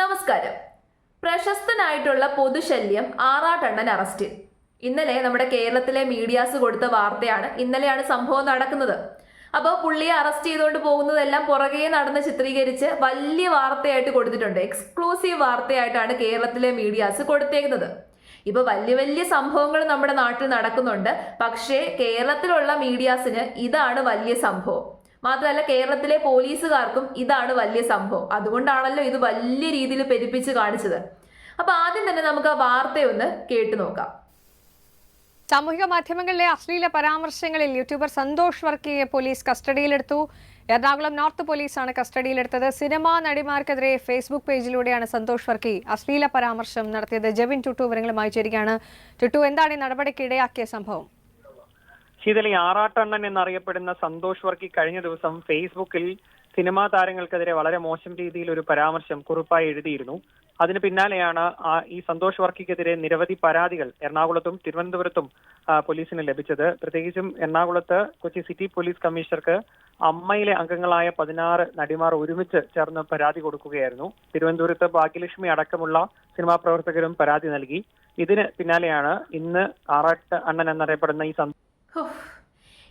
നമസ്കാരം. പ്രശസ്തനായിട്ടുള്ള പൊതുശല്യം ആറാട്ടണ്ണൻ അറസ്റ്റിൽ ഇന്നലെ നമ്മുടെ കേരളത്തിലെ മീഡിയാസ് കൊടുത്ത വാർത്തയാണ് ഇന്നലെയാണ് സംഭവം നടക്കുന്നത്. അപ്പോൾ പുള്ളിയെ അറസ്റ്റ് ചെയ്തുകൊണ്ട് പോകുന്നതെല്ലാം പുറകെ നടന്ന് ചിത്രീകരിച്ച് വലിയ വാർത്തയായിട്ട് കൊടുത്തിട്ടുണ്ട്. എക്സ്ക്ലൂസീവ് വാർത്തയായിട്ടാണ് കേരളത്തിലെ മീഡിയാസ് കൊടുത്തേക്കുന്നത്. ഇപ്പൊ വലിയ വലിയ സംഭവങ്ങൾ നമ്മുടെ നാട്ടിൽ നടക്കുന്നുണ്ട്. പക്ഷേ കേരളത്തിലുള്ള മീഡിയാസിന് ഇതാണ് വലിയ സംഭവം. മാത്രമല്ല കേരളത്തിലെ പോലീസുകാർക്കും ഇതാണ് വലിയ സംഭവം. അതുകൊണ്ടാണല്ലോ ഇത് വലിയ രീതിയിൽ പെരുപ്പിച്ച് കാണിച്ചത്. അപ്പൊ ആദ്യം തന്നെ നമുക്ക് ആ വാർത്തയൊന്ന് കേട്ടു നോക്കാം. സാമൂഹിക മാധ്യമങ്ങളിലെ അശ്ലീല പരാമർശങ്ങളിൽ യൂട്യൂബർ സന്തോഷ് വർക്കിയെ പോലീസ് കസ്റ്റഡിയിലെടുത്തു. എറണാകുളം നോർത്ത് പോലീസാണ് കസ്റ്റഡിയിലെടുത്തത്. സിനിമാ നടിമാർക്കെതിരെ ഫേസ്ബുക്ക് പേജിലൂടെയാണ് സന്തോഷ് വർക്കി അശ്ലീല പരാമർശം നടത്തിയത്. ജെവിൻ ടുട്ടു വിവരങ്ങളുമായി ചേരുകയാണ്. ടുട്ടു എന്താണ് ഈ നടപടിക്ക് ഇടയാക്കിയ സംഭവം? ശീതളി ആറാട്ടണ്ണൻ എന്നറിയപ്പെടുന്ന സന്തോഷ് വർക്കി കഴിഞ്ഞ ദിവസം ഫേസ്ബുക്കിൽ സിനിമാ താരങ്ങൾക്കെതിരെ വളരെ മോശം രീതിയിൽ ഒരു പരാമർശം കുറിപ്പായി എഴുതിയിരുന്നു. അതിന് പിന്നാലെയാണ് ഈ സന്തോഷ് വർക്കിക്കെതിരെ നിരവധി പരാതികൾ എറണാകുളത്തും തിരുവനന്തപുരത്തും പോലീസിന് ലഭിച്ചത്. പ്രത്യേകിച്ചും എറണാകുളത്ത് കൊച്ചി സിറ്റി പോലീസ് കമ്മീഷണർക്ക് അമ്മയിലെ അംഗങ്ങളായ പതിനാറ് നടിമാർ ഒരുമിച്ച് ചേർന്ന് പരാതി കൊടുക്കുകയായിരുന്നു. തിരുവനന്തപുരത്ത് ഭാഗ്യലക്ഷ്മി അടക്കമുള്ള സിനിമാ പ്രവർത്തകരും പരാതി നൽകി. ഇതിന് പിന്നാലെയാണ് ഇന്ന് ആറാട്ട് അണ്ണൻ എന്നറിയപ്പെടുന്ന ഈ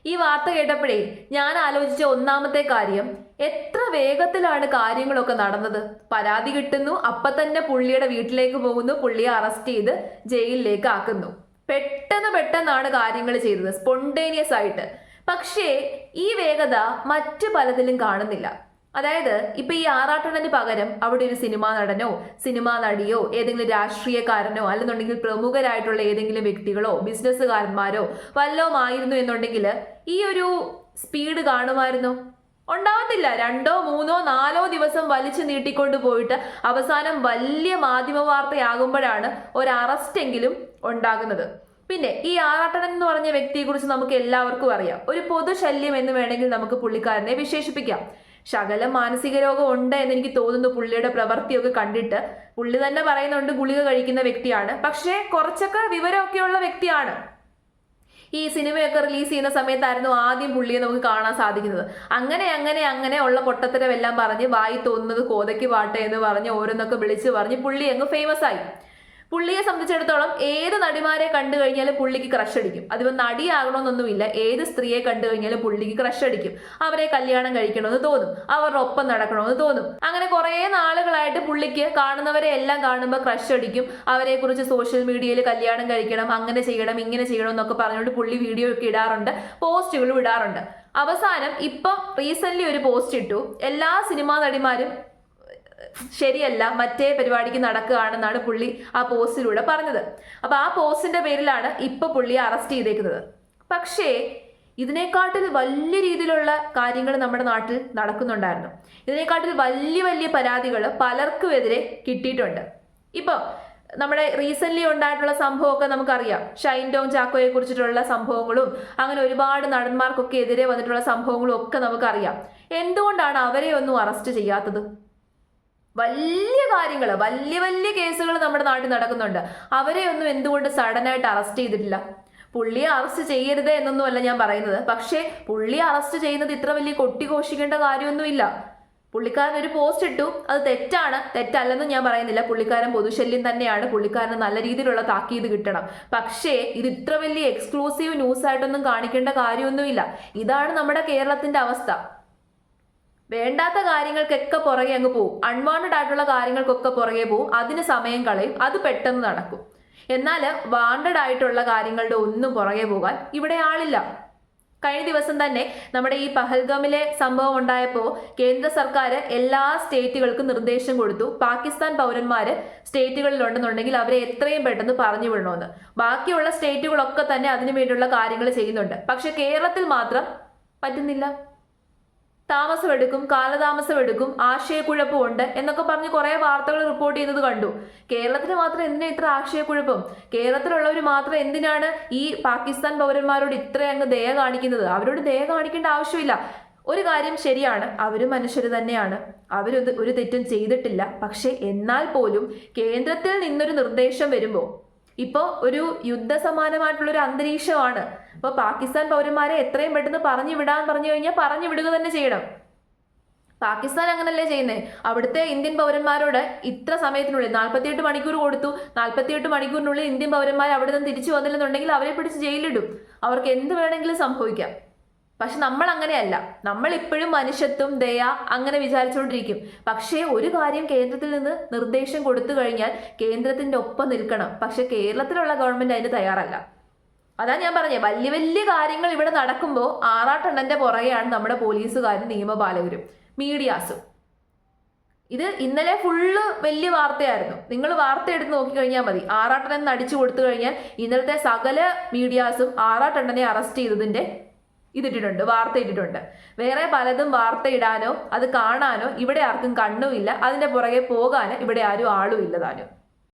ഈ വാർത്ത കേട്ടപ്പോഴേ ഞാൻ ആലോചിച്ച ഒന്നാമത്തെ കാര്യം എത്ര വേഗത്തിലാണ് കാര്യങ്ങളൊക്കെ നടന്നത്? പരാതി കിട്ടുന്നു അപ്പൊ തന്നെ പുള്ളിയുടെ വീട്ടിലേക്ക് പോകുന്നു പുള്ളിയെ അറസ്റ്റ് ചെയ്ത് ജയിലിലേക്ക് ആക്കുന്നു. പെട്ടെന്ന് പെട്ടെന്നാണ് കാര്യങ്ങൾ ചെയ്തത് സ്പോണ്ടേനിയസ് ആയിട്ട്. പക്ഷേ ഈ വേഗത മറ്റു പലതിലും കാണുന്നില്ല. അതായത് ഇപ്പൊ ഈ ആറാട്ടണന് പകരം അവിടെ ഒരു സിനിമാ നടനോ സിനിമാ നടിയോ ഏതെങ്കിലും രാഷ്ട്രീയക്കാരനോ അല്ലെന്നുണ്ടെങ്കിൽ പ്രമുഖരായിട്ടുള്ള ഏതെങ്കിലും വ്യക്തികളോ ബിസിനസ്സുകാരന്മാരോ വല്ലതും ആയിരുന്നു എന്നുണ്ടെങ്കിൽ ഈ ഒരു സ്പീഡ് കാണുമായിരുന്നു. ഉണ്ടാവത്തില്ല. രണ്ടോ മൂന്നോ നാലോ ദിവസം വലിച്ചു നീട്ടിക്കൊണ്ട് പോയിട്ട് അവസാനം വലിയ മാധ്യമ വാർത്തയാകുമ്പോഴാണ് ഒരു അറസ്റ്റെങ്കിലും ഉണ്ടാകുന്നത്. പിന്നെ ഈ ആറാട്ടണൻ എന്ന് പറഞ്ഞ വ്യക്തിയെക്കുറിച്ച് നമുക്ക് എല്ലാവർക്കും അറിയാം. ഒരു പൊതുശല്യം എന്ന് വേണമെങ്കിൽ നമുക്ക് പുള്ളിക്കാരനെ വിശേഷിപ്പിക്കാം. ശകലം മാനസിക രോഗം ഉണ്ട് എന്ന് എനിക്ക് തോന്നുന്നു പുള്ളിയുടെ പ്രവൃത്തിയൊക്കെ കണ്ടിട്ട്. പുള്ളി തന്നെ പറയുന്നുണ്ട് ഗുളിക കഴിക്കുന്ന വ്യക്തിയാണ്. പക്ഷേ കുറച്ചൊക്കെ വിവരമൊക്കെയുള്ള വ്യക്തിയാണ്. ഈ സിനിമയൊക്കെ റിലീസ് ചെയ്യുന്ന സമയത്തായിരുന്നു ആദ്യം പുള്ളിയെ നമുക്ക് കാണാൻ സാധിക്കുന്നത്. അങ്ങനെ അങ്ങനെ അങ്ങനെ ഉള്ള പൊട്ടത്തരമെല്ലാം പറഞ്ഞ് വായി തോന്നുന്നത് കോതയ്ക്ക് പാട്ട് എന്ന് പറഞ്ഞ് ഓരോന്നൊക്കെ വിളിച്ച് പറഞ്ഞ് പുള്ളി അങ്ങ് ഫേമസ് ആയി. പുള്ളിയെ സംബന്ധിച്ചിടത്തോളം ഏത് നടിമാരെ കണ്ടു കഴിഞ്ഞാലും പുള്ളിക്ക് ക്രഷ് അടിക്കും. അതിപ്പോൾ നടിയാകണമെന്നൊന്നുമില്ല. ഏത് സ്ത്രീയെ കണ്ടു കഴിഞ്ഞാലും പുള്ളിക്ക് ക്രഷ് അടിക്കും. അവരെ കല്യാണം കഴിക്കണമെന്ന് തോന്നും. അവരുടെ ഒപ്പം നടക്കണമെന്ന് തോന്നും. അങ്ങനെ കുറേ നാളുകളായിട്ട് പുള്ളിക്ക് കാണുന്നവരെ എല്ലാം കാണുമ്പോൾ ക്രഷ് അടിക്കും. അവരെക്കുറിച്ച് സോഷ്യൽ മീഡിയയിൽ കല്യാണം കഴിക്കണം അങ്ങനെ ചെയ്യണം ഇങ്ങനെ ചെയ്യണം എന്നൊക്കെ പറഞ്ഞുകൊണ്ട് പുള്ളി വീഡിയോ ഒക്കെ ഇടാറുണ്ട്. പോസ്റ്റുകളും ഇടാറുണ്ട്. അവസാനം ഇപ്പം റീസെന്റ് ഒരു പോസ്റ്റ് ഇട്ടു. എല്ലാ സിനിമാ നടിമാരും ശരിയല്ല മറ്റേ പരിപാടിക്ക് നടക്കുകയാണെന്നാണ് പുള്ളി ആ പോസ്റ്റിലൂടെ പറഞ്ഞത്. അപ്പൊ ആ പോസ്റ്റിന്റെ പേരിലാണ് ഇപ്പൊ പുള്ളിയെ അറസ്റ്റ് ചെയ്തേക്കുന്നത്. പക്ഷേ ഇതിനെക്കാട്ടിൽ വലിയ രീതിയിലുള്ള കാര്യങ്ങൾ നമ്മുടെ നാട്ടിൽ നടക്കുന്നുണ്ടായിരുന്നു. ഇതിനെക്കാട്ടിൽ വലിയ വലിയ പരാതികൾ പലർക്കുമെതിരെ കിട്ടിയിട്ടുണ്ട്. ഇപ്പോൾ നമ്മുടെ റീസെന്റ് ഉണ്ടായിട്ടുള്ള സംഭവമൊക്കെ നമുക്കറിയാം. ഷൈൻ ടോം ചാക്കോയെ കുറിച്ചിട്ടുള്ള സംഭവങ്ങളും അങ്ങനെ ഒരുപാട് നടന്മാർക്കൊക്കെ എതിരെ വന്നിട്ടുള്ള സംഭവങ്ങളും ഒക്കെ നമുക്കറിയാം. എന്തുകൊണ്ടാണ് അവരെ ഒന്നും അറസ്റ്റ് ചെയ്യാത്തത്? വലിയ കാര്യങ്ങൾ വലിയ വലിയ കേസുകൾ നമ്മുടെ നാട്ടിൽ നടക്കുന്നുണ്ട്. അവരെ ഒന്നും എന്തുകൊണ്ട് സഡനായിട്ട് അറസ്റ്റ് ചെയ്തിട്ടില്ല? പുള്ളിയെ അറസ്റ്റ് ചെയ്യരുത് എന്നൊന്നുമല്ല ഞാൻ പറയുന്നത്. പക്ഷേ പുള്ളിയെ അറസ്റ്റ് ചെയ്യുന്നത് ഇത്ര വലിയ കൊട്ടിഘോഷിക്കേണ്ട കാര്യമൊന്നുമില്ല. പുള്ളിക്കാരൻ ഒരു പോസ്റ്റ് ഇട്ടു. അത് തെറ്റാണ്. തെറ്റല്ലെന്ന് ഞാൻ പറയുന്നില്ല. പുള്ളിക്കാരൻ പൊതുശല്യം തന്നെയാണ്. പുള്ളിക്കാരന് നല്ല രീതിയിലുള്ള താക്കീത് കിട്ടണം. പക്ഷേ ഇത് ഇത്ര വലിയ എക്സ്ക്ലൂസീവ് ന്യൂസ് ആയിട്ടൊന്നും കാണിക്കേണ്ട കാര്യമൊന്നുമില്ല. ഇതാണ് നമ്മുടെ കേരളത്തിന്റെ അവസ്ഥ. വേണ്ടാത്ത കാര്യങ്ങൾക്കൊക്കെ പുറകെ അങ്ങ് പോവും. അൺവാണ്ടഡ് ആയിട്ടുള്ള കാര്യങ്ങൾക്കൊക്കെ പുറകെ പോവും. അതിന് സമയം കളയും. അത് പെട്ടെന്ന് നടക്കും. എന്നാൽ വാണ്ടഡ് ആയിട്ടുള്ള കാര്യങ്ങളുടെ ഒന്നും പുറകെ പോകാൻ ഇവിടെ ആളില്ല. കഴിഞ്ഞ ദിവസം തന്നെ നമ്മുടെ ഈ പഹൽഗാമിലെ സംഭവം ഉണ്ടായപ്പോൾ കേന്ദ്ര സർക്കാർ എല്ലാ സ്റ്റേറ്റുകൾക്കും നിർദ്ദേശം കൊടുത്തു. പാകിസ്ഥാൻ പൗരന്മാർ സ്റ്റേറ്റുകളിലുണ്ടെന്നുണ്ടെങ്കിൽ അവരെ എത്രയും പെട്ടെന്ന് പറഞ്ഞു വിടണമെന്ന്. ബാക്കിയുള്ള സ്റ്റേറ്റുകളൊക്കെ തന്നെ അതിനു വേണ്ടിയുള്ള കാര്യങ്ങൾ ചെയ്യുന്നുണ്ട്. പക്ഷെ കേരളത്തിൽ മാത്രം പറ്റുന്നില്ല. താമസമെടുക്കും കാലതാമസം കാലതാമസമെടുക്കും ആശയക്കുഴപ്പമുണ്ട് എന്നൊക്കെ പറഞ്ഞ് കുറേ വാർത്തകൾ റിപ്പോർട്ട് ചെയ്തത് കണ്ടു. കേരളത്തിന് മാത്രം എന്തിനാ ഇത്ര ആശയക്കുഴപ്പം? കേരളത്തിലുള്ളവർ മാത്രം എന്തിനാണ് ഈ പാകിസ്ഥാൻ പൗരന്മാരോട് ഇത്ര അങ്ങ് ദയ കാണിക്കുന്നത്? അവരോട് ദയ കാണിക്കേണ്ട ആവശ്യമില്ല. ഒരു കാര്യം ശരിയാണ് അവരും മനുഷ്യർ തന്നെയാണ്. അവരൊന്ന് ഒരു തെറ്റും ചെയ്തിട്ടില്ല. പക്ഷേ എന്നാൽ പോലും കേന്ദ്രത്തിൽ നിന്നൊരു നിർദ്ദേശം വരുമ്പോൾ ഇപ്പോൾ ഒരു യുദ്ധസമാനമായിട്ടുള്ള ഒരു അന്തരീക്ഷമാണ്. അപ്പോൾ പാകിസ്ഥാൻ പൗരന്മാരെ എത്രയും പെട്ടെന്ന് പറഞ്ഞു വിടാൻ പറഞ്ഞു കഴിഞ്ഞാൽ പറഞ്ഞു വിടുക തന്നെ ചെയ്യണം. പാകിസ്ഥാൻ അങ്ങനല്ലേ ചെയ്യുന്നത് അവിടുത്തെ ഇന്ത്യൻ പൗരന്മാരോട് ഇത്ര സമയത്തിനുള്ളിൽ നാൽപ്പത്തിയെട്ട് മണിക്കൂർ കൊടുത്തു നാൽപ്പത്തിയെട്ട് മണിക്കൂറിനുള്ളിൽ ഇന്ത്യൻ പൗരന്മാർ അവിടെ നിന്ന് തിരിച്ചു വന്നില്ലെന്നുണ്ടെങ്കിൽ അവരെ പിടിച്ച് ജയിലിടും അവർക്ക് എന്ത് വേണമെങ്കിലും സംഭവിക്കാം. പക്ഷെ നമ്മൾ അങ്ങനെയല്ല നമ്മൾ ഇപ്പോഴും മനുഷ്യത്വം ദയ അങ്ങനെ വിചാരിച്ചുകൊണ്ടിരിക്കും പക്ഷേ ഒരു കാര്യം കേന്ദ്രത്തിൽ നിന്ന് നിർദ്ദേശം കൊടുത്തു കഴിഞ്ഞാൽ കേന്ദ്രത്തിന്റെ ഒപ്പം നിൽക്കണം. പക്ഷെ കേരളത്തിലുള്ള ഗവൺമെന്റ് അതിന് തയ്യാറല്ല. അതാ ഞാൻ പറഞ്ഞേ വലിയ വലിയ കാര്യങ്ങൾ ഇവിടെ നടക്കുമ്പോൾ ആറാട്ടെണ്ണന്റെ പുറകെയാണ് നമ്മുടെ പോലീസുകാരും നിയമപാലകരും മീഡിയാസും. ഇത് ഇന്നലെ ഫുള്ള് വലിയ വാർത്തയായിരുന്നു. നിങ്ങൾ വാർത്ത എടുത്ത് നോക്കിക്കഴിഞ്ഞാൽ മതി. ആറാട്ടെണ്ണൻ അടിച്ചു കൊടുത്തു കഴിഞ്ഞാൽ ഇന്നലത്തെ സകല മീഡിയാസും ആറാട്ടെണ്ണനെ അറസ്റ്റ് ചെയ്തതിന്റെ ഇതിട്ടിട്ടുണ്ട് വാർത്ത ഇട്ടിട്ടുണ്ട് വേറെ പലതും വാർത്ത ഇടാനോ അത് കാണാനോ ഇവിടെ ആർക്കും കണ്ണുമില്ല. അതിന്റെ പുറകെ പോകാനോ ഇവിടെ ആരും ആളും ഇല്ല താനും.